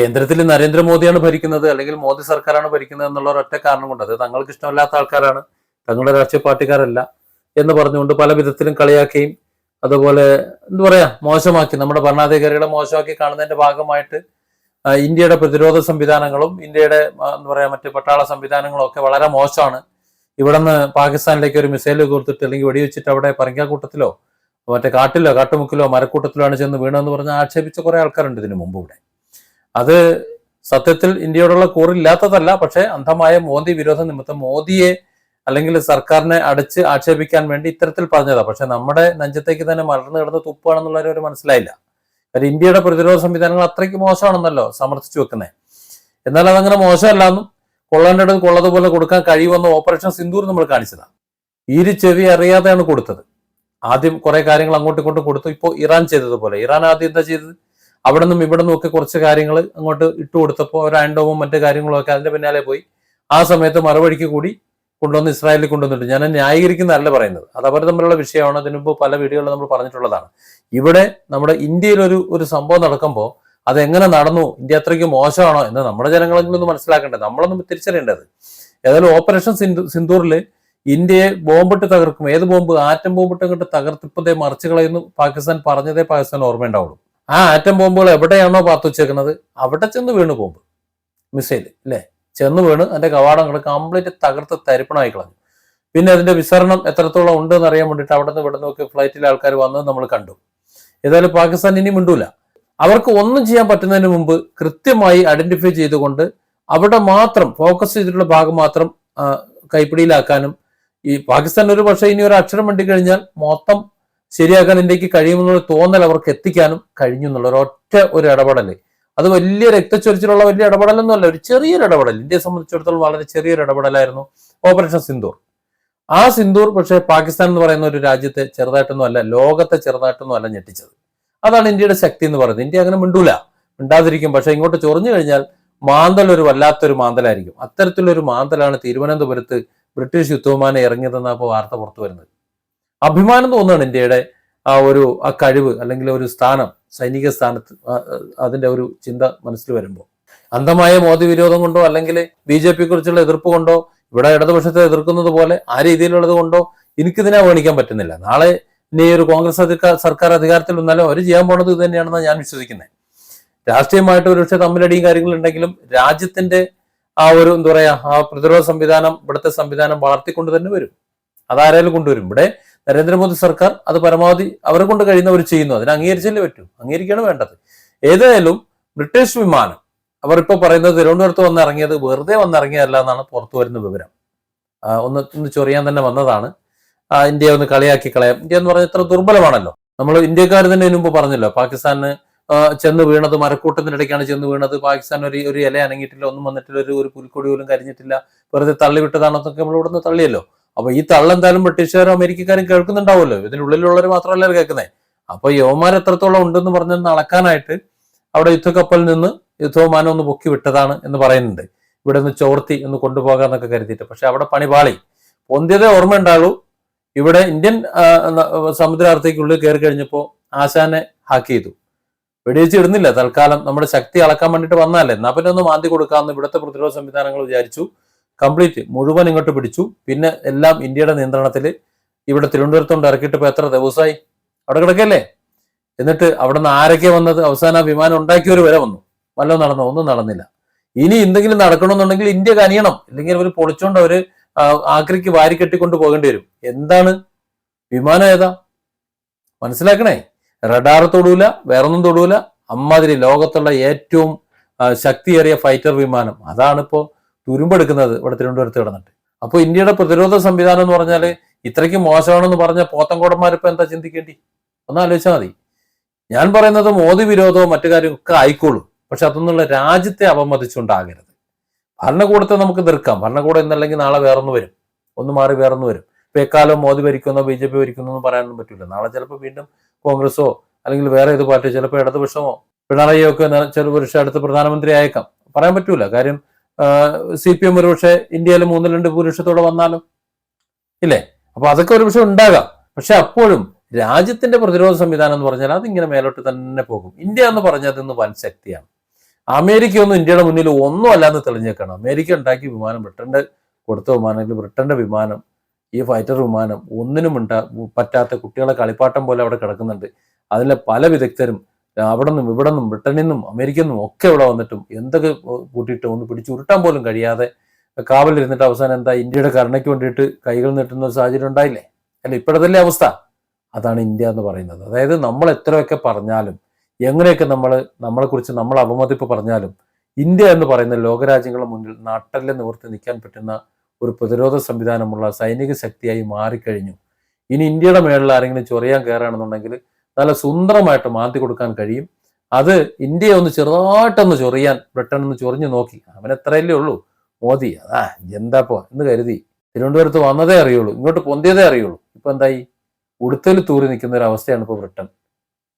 കേന്ദ്രത്തിൽ നരേന്ദ്രമോദിയാണ് ഭരിക്കുന്നത് അല്ലെങ്കിൽ മോദി സർക്കാരാണ് ഭരിക്കുന്നത് എന്നുള്ള ഒരൊറ്റ കാരണം കൊണ്ട് അത് തങ്ങൾക്ക് ഇഷ്ടമല്ലാത്ത ആൾക്കാരാണ് തങ്ങളുടെ രാഷ്ട്രീയ പാർട്ടിക്കാരല്ല എന്ന് പറഞ്ഞുകൊണ്ട് പല വിധത്തിലും കളിയാക്കുകയും അതുപോലെ എന്താ പറയാ മോശമാക്കി നമ്മുടെ ഭരണാധികാരികളെ മോശമാക്കി കാണുന്നതിന്റെ ഭാഗമായിട്ട് ഇന്ത്യയുടെ പ്രതിരോധ സംവിധാനങ്ങളും ഇന്ത്യയുടെ എന്താ പറയാ മറ്റ് പട്ടാള സംവിധാനങ്ങളും ഒക്കെ വളരെ മോശമാണ്. ഇവിടെ നിന്ന് പാകിസ്ഥാനിലേക്ക് ഒരു മിസൈൽ കൊടുത്തിട്ട് അല്ലെങ്കിൽ വെടിവെച്ചിട്ട് അവിടെ പറങ്കാക്കൂട്ടത്തിലോ മറ്റേ കാട്ടിലോ കാട്ടുമുക്കിലോ മരക്കൂട്ടത്തിലോ ആണ് ചെന്ന് വീണെന്ന് പറഞ്ഞ് ആക്ഷേപിച്ച കുറെ ആൾക്കാരുണ്ട് ഇതിനു മുമ്പ് ഇവിടെ. അത് സത്യത്തിൽ ഇന്ത്യയോടുള്ള കൂറില്ലാത്തതല്ല പക്ഷേ അന്ധമായ മോദി വിരോധ നിമിത്തം മോദിയെ അല്ലെങ്കിൽ സർക്കാരിനെ അടച്ച് ആക്ഷേപിക്കാൻ വേണ്ടി ഇത്തരത്തിൽ പറഞ്ഞതാ. പക്ഷെ നമ്മുടെ നെഞ്ചത്തേക്ക് തന്നെ മലർന്നു കിടന്ന് തുപ്പാണെന്നുള്ളവർ ഒരു മനസ്സിലായില്ല. കാര്യം ഇന്ത്യയുടെ പ്രതിരോധ സംവിധാനങ്ങൾ അത്രയ്ക്ക് മോശമാണെന്നല്ലോ സമർത്ഥിച്ചു വെക്കുന്നത് എന്നാൽ അതങ്ങനെ മോശമല്ലാന്നും കൊള്ളേണ്ടത് കൊള്ളതുപോലെ കൊടുക്കാൻ കഴിയുമെന്ന ഓപ്പറേഷൻ സിന്ദൂർ നമ്മൾ കാണിച്ചതാണ് ഈര് ചെവി അറിയാതെയാണ് കൊടുത്തത്. ആദ്യം കുറെ കാര്യങ്ങൾ അങ്ങോട്ടും ഇങ്ങോട്ടും കൊടുത്തു. ഇപ്പോൾ ഇറാൻ ചെയ്തതുപോലെ. ഇറാൻ ആദ്യം എന്താ ചെയ്തത്? അവിടെ നിന്നും ഇവിടെ നിന്നും ഒക്കെ കുറച്ച് കാര്യങ്ങൾ അങ്ങോട്ട് ഇട്ടു കൊടുത്തപ്പോൾ റാൻഡോമും മറ്റു കാര്യങ്ങളും ഒക്കെ അതിന്റെ പിന്നാലെ പോയി. ആ സമയത്ത് മറുപടിക്ക് കൂടി കൊണ്ടുവന്ന് ഇസ്രായേലിൽ കൊണ്ടുവന്നിട്ട് ഞാൻ ന്യായീകരിക്കുന്നതല്ല പറയുന്നത്. അത് അവർ തമ്മിലുള്ള വിഷയമാണ്. അതിനു മുമ്പ് പല വീഡിയോകളിൽ നമ്മൾ പറഞ്ഞിട്ടുള്ളതാണ്. ഇവിടെ നമ്മുടെ ഇന്ത്യയിൽ ഒരു ഒരു സംഭവം നടക്കുമ്പോൾ അതെങ്ങനെ നടന്നു? ഇന്ത്യ അത്രയ്ക്ക് മോശമാണോ എന്ന് നമ്മുടെ ജനങ്ങളെങ്കിലും ഒന്ന് മനസ്സിലാക്കേണ്ടത്. നമ്മളൊന്നും തിരിച്ചറിയേണ്ടത്. ഏതായാലും ഓപ്പറേഷൻ സിന്ധു സിന്ദൂറിൽ ഇന്ത്യയെ ബോംബിട്ട് തകർക്കും. ഏത് ബോംബ്? ആറ്റം ബോംബിട്ട് അങ്ങോട്ട് തകർത്തിപ്പതേ മറിച്ച് കളയുന്നു. പാകിസ്ഥാൻ പറഞ്ഞതേ പാകിസ്ഥാൻ ഓർമ്മയുണ്ടാവുള്ളൂ. ആ ആറ്റം ബോംബുകൾ എവിടെയാണോ പാത്തു വെച്ചേക്കുന്നത്? അവിടെ ചെന്ന് വീണ് ബോംബ് മിസൈൽ അല്ലേ ചെന്ന് വീണ് അതിന്റെ കവാടങ്ങൾ കംപ്ലീറ്റ് തകർത്ത് തരിപ്പണമായി കളഞ്ഞു. പിന്നെ അതിന്റെ വിസരണം എത്രത്തോളം ഉണ്ട് എന്ന് അറിയാൻ വേണ്ടിയിട്ട് അവിടെ നിന്ന് ഇവിടെ നിന്നൊക്കെ ഫ്ലൈറ്റിലെ ആൾക്കാർ വന്നത് നമ്മൾ കണ്ടു. ഏതായാലും പാകിസ്ഥാൻ ഇനി മിണ്ടൂല. അവർക്ക് ഒന്നും ചെയ്യാൻ പറ്റുന്നതിന് മുമ്പ് കൃത്യമായി ഐഡന്റിഫൈ ചെയ്തുകൊണ്ട് അവിടെ മാത്രം ഫോക്കസ് ചെയ്തിട്ടുള്ള ഭാഗം മാത്രം കൈപ്പിടിയിലാക്കാനും ഈ പാകിസ്ഥാൻ ഒരു പക്ഷേ ഇനി ഒരു അക്ഷരം വേണ്ടി കഴിഞ്ഞാൽ മൊത്തം ശരിയാക്കാൻ ഇന്ത്യയ്ക്ക് കഴിയുമെന്നുള്ള തോന്നൽ അവർക്ക് എത്തിക്കാനും കഴിഞ്ഞു എന്നുള്ള ഒരൊറ്റ ഒരു ഇടപെടൽ അത് വലിയ രക്തച്ചൊരിച്ചിലുള്ള വലിയ ഇടപെടലൊന്നും അല്ല ഒരു ചെറിയൊരു ഇടപെടൽ. ഇന്ത്യയെ സംബന്ധിച്ചിടത്തോളം വളരെ ചെറിയൊരു ഇടപെടലായിരുന്നു ഓപ്പറേഷൻ സിന്ദൂർ. ആ സിന്ദൂർ പക്ഷേ പാകിസ്ഥാൻ എന്ന് പറയുന്ന ഒരു രാജ്യത്തെ ചെറുതായിട്ടൊന്നും അല്ല ലോകത്തെ ചെറുതായിട്ടൊന്നും അല്ല ഞെട്ടിച്ചത്. അതാണ് ഇന്ത്യയുടെ ശക്തി എന്ന് പറയുന്നത്. ഇന്ത്യ അങ്ങനെ മിണ്ടൂല. മിണ്ടാതിരിക്കും. പക്ഷെ ഇങ്ങോട്ട് ചൊറിഞ്ഞു കഴിഞ്ഞാൽ മാന്തൽ ഒരു വല്ലാത്തൊരു മാന്തലായിരിക്കും. അത്തരത്തിലൊരു മാന്തലാണ് തിരുവനന്തപുരത്ത് ബ്രിട്ടീഷ് യുദ്ധവുമാനം ഇറങ്ങിയതെന്നാണ് ഇപ്പോൾ വാർത്ത പുറത്തു വരുന്നത്. അഭിമാനം തോന്നുകയാണ് ഇന്ത്യയുടെ ആ ഒരു ആ കഴിവ് അല്ലെങ്കിൽ ഒരു സ്ഥാനം സൈനിക സ്ഥാനത്ത് അതിന്റെ ഒരു ചിന്ത മനസ്സിൽ വരുമ്പോൾ. അന്ധമായ മോദി വിരോധം കൊണ്ടോ അല്ലെങ്കിൽ ബി ജെ പി കുറിച്ചുള്ള എതിർപ്പ് കൊണ്ടോ ഇവിടെ ഇടതുപക്ഷത്തെ എതിർക്കുന്നത് പോലെ ആ രീതിയിലുള്ളത് കൊണ്ടോ എനിക്കിതിനെ അവഗണിക്കാൻ പറ്റുന്നില്ല. നാളെ ഇനി ഒരു കോൺഗ്രസ് സർക്കാർ അധികാരത്തിൽ വന്നാലും അവർ ചെയ്യാൻ പോണത് ഇത് തന്നെയാണെന്നാണ് ഞാൻ വിശ്വസിക്കുന്നത്. രാഷ്ട്രീയമായിട്ട് ഒരുപക്ഷെ തമ്മിലടിയും കാര്യങ്ങളുണ്ടെങ്കിലും രാജ്യത്തിന്റെ ആ ഒരു എന്താ പറയാ ആ പ്രതിരോധ സംവിധാനം ഇവിടുത്തെ സംവിധാനം വളർത്തിക്കൊണ്ട് തന്നെ വരും. അതാരായാലും കൊണ്ടുവരും. ഇവിടെ നരേന്ദ്രമോദി സർക്കാർ അത് പരമാവധി അവരെ കൊണ്ട് കഴിയുന്നവർ ചെയ്യുന്നു. അതിന് അംഗീകരിച്ചല്ലേ പറ്റൂ? അംഗീകരിക്കുകയാണ് വേണ്ടത്. ഏതായാലും ബ്രിട്ടീഷ് വിമാനം അവർ ഇപ്പോൾ പറയുന്നത് തിരുവനന്തപുരത്ത് വന്ന് ഇറങ്ങിയത് വെറുതെ വന്നിറങ്ങിയതല്ല എന്നാണ് പുറത്തു വരുന്ന വിവരം. ഒന്ന് ഒന്ന് ചൊറിയാൻ തന്നെ വന്നതാണ്. ഇന്ത്യ ഒന്ന് കളിയാക്കി കളയാം. ഇന്ത്യ എന്ന് പറഞ്ഞാൽ ഇത്ര ദുർബലമാണല്ലോ. നമ്മൾ ഇന്ത്യക്കാർ തന്നെ മുമ്പ് പറഞ്ഞല്ലോ പാകിസ്ഥാന് ചെന്ന് വീണത് മരക്കൂട്ടത്തിനിടയ്ക്കാണ് ചെന്ന് വീണത് പാകിസ്ഥാൻ ഒരു ഒരു ഇല അനങ്ങിയിട്ടില്ല ഒന്നും വന്നിട്ടില്ല ഒരു ഒരു പുൽക്കൊടി പോലും കരിഞ്ഞിട്ടില്ല വെറുതെ തള്ളിവിട്ടതാണെന്നൊക്കെ നമ്മൾ ഇവിടുന്ന് തള്ളിയല്ലോ. അപ്പൊ ഈ തള്ളെന്തായാലും ബ്രിട്ടീഷുകാരും അമേരിക്കക്കാരും കേൾക്കുന്നുണ്ടാവുമല്ലോ. ഇതിനുള്ളിലുള്ളവർ മാത്രമല്ല കേൾക്കുന്നത് അപ്പൊ യവന്മാർ എത്രത്തോളം ഉണ്ടെന്ന് പറഞ്ഞൊന്ന് അളക്കാനായിട്ട് അവിടെ യുദ്ധക്കപ്പലിൽ നിന്ന് യുദ്ധവിമാനം ഒന്ന് പൊക്കി വിട്ടതാണ് എന്ന് പറയുന്നുണ്ട്. ഇവിടെ നിന്ന് ചോർത്തി ഒന്ന് കൊണ്ടുപോകാന്നൊക്കെ കരുതിയിട്ട്. പക്ഷെ അവിടെ പണിപാളി പൊന്തിയതേ ഓർമ്മയുണ്ടാളൂ ഇവിടെ ഇന്ത്യൻ സമുദ്രാർത്ഥിക്കുള്ളിൽ കയറി കഴിഞ്ഞപ്പോൾ ആശാനെ ഹാക്ക് ചെയ്തു. വെടിവെച്ച് ഇടുന്നില്ല. തൽക്കാലം നമ്മുടെ ശക്തി അളക്കാൻ വേണ്ടിയിട്ട് വന്നാലേ എന്നാ പിന്നെ ഒന്ന് മാന്തി കൊടുക്കാമെന്ന് ഇവിടുത്തെ പ്രതിരോധ സംവിധാനങ്ങൾ വിചാരിച്ചു. കംപ്ലീറ്റ് മുഴുവൻ ഇങ്ങോട്ട് പിടിച്ചു. പിന്നെ എല്ലാം ഇന്ത്യയുടെ നിയന്ത്രണത്തിൽ ഇവിടെ തിരുവനന്തപുരത്തോണ്ട് ഇറക്കിയിട്ട് ഇപ്പോൾ എത്ര ദിവസമായി? അവിടെ കിടക്കല്ലേ എന്നിട്ട് അവിടെ നിന്ന് ആരൊക്കെ വന്നത്? അവസാന വിമാനം ഉണ്ടാക്കിയവർ വരെ വന്നു. വല്ലതും നടന്നോ? ഒന്നും നടന്നില്ല. ഇനി എന്തെങ്കിലും നടക്കണമെന്നുണ്ടെങ്കിൽ ഇന്ത്യ കനിയണം ഇല്ലെങ്കിൽ അവർ പൊളിച്ചുകൊണ്ട് അവർ ആക്രിക്ക് വാരി കെട്ടിക്കൊണ്ട് പോകേണ്ടി വരും. എന്താണ്? വിമാനം ഏതാ? മനസ്സിലാക്കണേ? റഡാർ തൊടൂല വേറൊന്നും തൊടൂല. അമ്മാതിരി ലോകത്തുള്ള ഏറ്റവും ശക്തിയേറിയ ഫൈറ്റർ വിമാനം. അതാണിപ്പോ തുരുമ്പെടുക്കുന്നത് ഇവിടെ തിരുവനന്തപുരത്ത് കിടന്നിട്ട്. അപ്പോൾ ഇന്ത്യയുടെ പ്രതിരോധ സംവിധാനം എന്ന് പറഞ്ഞാൽ ഇത്രയ്ക്ക് മോശമാണെന്ന് പറഞ്ഞ പോത്തങ്കോടന്മാരിപ്പോ എന്താ ചിന്തിക്കേണ്ടി? ഒന്ന് ആലോചിച്ചാൽ മതി. ഞാൻ പറയുന്നത് മോദി വിരോധവും മറ്റു കാര്യവും ഒക്കെ ആയിക്കോളും. പക്ഷെ അതൊന്നുള്ള രാജ്യത്തെ അപമതിച്ചുകൊണ്ടാകരുത്. ഭരണകൂടത്തെ നമുക്ക് നിർക്കാം ഭരണകൂടം എന്നല്ലെങ്കിൽ നാളെ വേറൊന്ന് വരും. ഒന്ന് മാറി വേറൊന്ന് വരും. ഇപ്പൊ എക്കാലം മോദി ഭരിക്കുന്നോ ബി ജെ പി ഭരിക്കുന്നോ എന്ന് പറയാനൊന്നും പറ്റില്ല നാളെ ചിലപ്പോൾ വീണ്ടും കോൺഗ്രസോ അല്ലെങ്കിൽ വേറെ ഏത് പാർട്ടിയോ ചിലപ്പോൾ ഇടതുപക്ഷമോ പിണറായിയോ ഒക്കെ ചെറുപുരുഷ അടുത്ത് പ്രധാനമന്ത്രി ആയേക്കാം. പറയാൻ പറ്റൂല. കാര്യം സി പി എം ഒരുപക്ഷെ ഇന്ത്യയിൽ മൂന്നിൽ രണ്ട് ഭൂരിപക്ഷത്തോടെ വന്നാലും. ഇല്ലേ? അപ്പൊ അതൊക്കെ ഒരുപക്ഷെ ഉണ്ടാകാം. പക്ഷെ അപ്പോഴും രാജ്യത്തിന്റെ പ്രതിരോധ സംവിധാനം എന്ന് പറഞ്ഞാൽ അതിങ്ങനെ മേലോട്ട് തന്നെ പോകും. ഇന്ത്യ എന്ന് പറഞ്ഞാൽ അതിന്ന് വൻ ശക്തിയാണ്. അമേരിക്കയൊന്നും ഇന്ത്യയുടെ മുന്നിൽ ഒന്നും അല്ലാന്ന് തെളിഞ്ഞേക്കണം. അമേരിക്ക ഉണ്ടാക്കിയ വിമാനം ബ്രിട്ടന്റെ കൊടുത്ത വിമാനമെങ്കിൽ ബ്രിട്ടന്റെ വിമാനം ഈ ഫൈറ്റർ വിമാനം ഒന്നിനും ഉണ്ടാ പറ്റാത്ത കുട്ടികളെ കളിപ്പാട്ടം പോലെ അവിടെ കിടക്കുന്നുണ്ട്. അതിലെ പല വിദഗ്ധരും അവിടെ നിന്നും ഇവിടെ നിന്നും ബ്രിട്ടനിൽ നിന്നും അമേരിക്കയിൽ നിന്നും ഒക്കെ ഇവിടെ വന്നിട്ടും എന്തൊക്കെ കൂട്ടിയിട്ട് ഒന്ന് പിടിച്ചു ഉരുട്ടാൻ പോലും കഴിയാതെ കാവലിരുന്നിട്ട് അവസാനം എന്താ ഇന്ത്യയുടെ കരുണയ്ക്ക് വേണ്ടിയിട്ട് കൈകൾ നീട്ടുന്ന ഒരു സാഹചര്യം ഉണ്ടായില്ലേ? അല്ല ഇപ്പോഴത്തെ അവസ്ഥ? അതാണ് ഇന്ത്യ എന്ന് പറയുന്നത്. അതായത് നമ്മൾ എത്രയൊക്കെ പറഞ്ഞാലും എങ്ങനെയൊക്കെ നമ്മൾ നമ്മളെക്കുറിച്ച് നമ്മൾ അപമതിപ്പ് പറഞ്ഞാലും ഇന്ത്യ എന്ന് പറയുന്ന ലോകരാജ്യങ്ങളുടെ മുന്നിൽ നാട്ടിലെ നിവർത്തി നിൽക്കാൻ പറ്റുന്ന ഒരു പ്രതിരോധ സംവിധാനമുള്ള സൈനിക ശക്തിയായി മാറിക്കഴിഞ്ഞു. ഇനി ഇന്ത്യയുടെ മേളിൽ ആരെങ്കിലും ചൊറിയാൻ കയറുകയാണെന്നുണ്ടെങ്കിൽ നല്ല സുന്ദരമായിട്ട് മാറ്റി കൊടുക്കാൻ കഴിയും. അത് ഇന്ത്യയെ ഒന്ന് ചെറുതായിട്ടൊന്ന് ചൊറിയാൻ ബ്രിട്ടൻ ഒന്ന് ചൊറിഞ്ഞു നോക്കി. അവൻ എത്രയല്ലേ ഉള്ളൂ? മോദി. അതാ എന്താപ്പോ എന്ന് കരുതി. തിരുവനന്തപുരത്ത് വന്നതേ അറിയുള്ളൂ. ഇങ്ങോട്ട് പൊന്തിയതേ അറിയുള്ളൂ. ഇപ്പൊ എന്തായി? ഉടുത്തൽ തൂറി നിൽക്കുന്ന ഒരു അവസ്ഥയാണ് ഇപ്പോൾ ബ്രിട്ടൻ.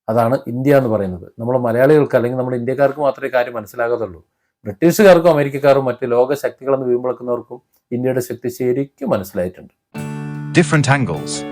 അതാണ് ഇന്ത്യ എന്ന് പറയുന്നത്. നമ്മൾ മലയാളികൾക്ക് അല്ലെങ്കിൽ നമ്മൾ ഇന്ത്യക്കാർക്ക് മാത്രമേ കാര്യം മനസ്സിലാകത്തുള്ളൂ. ബ്രിട്ടീഷുകാർക്കും അമേരിക്കക്കാർക്കും മറ്റ് ലോക ശക്തികളെന്ന് വീമ്പിളക്കുന്നവർക്കും ഇന്ത്യയുടെ ശക്തി ശരിക്കും മനസ്സിലായിട്ടുണ്ട്. Different angles.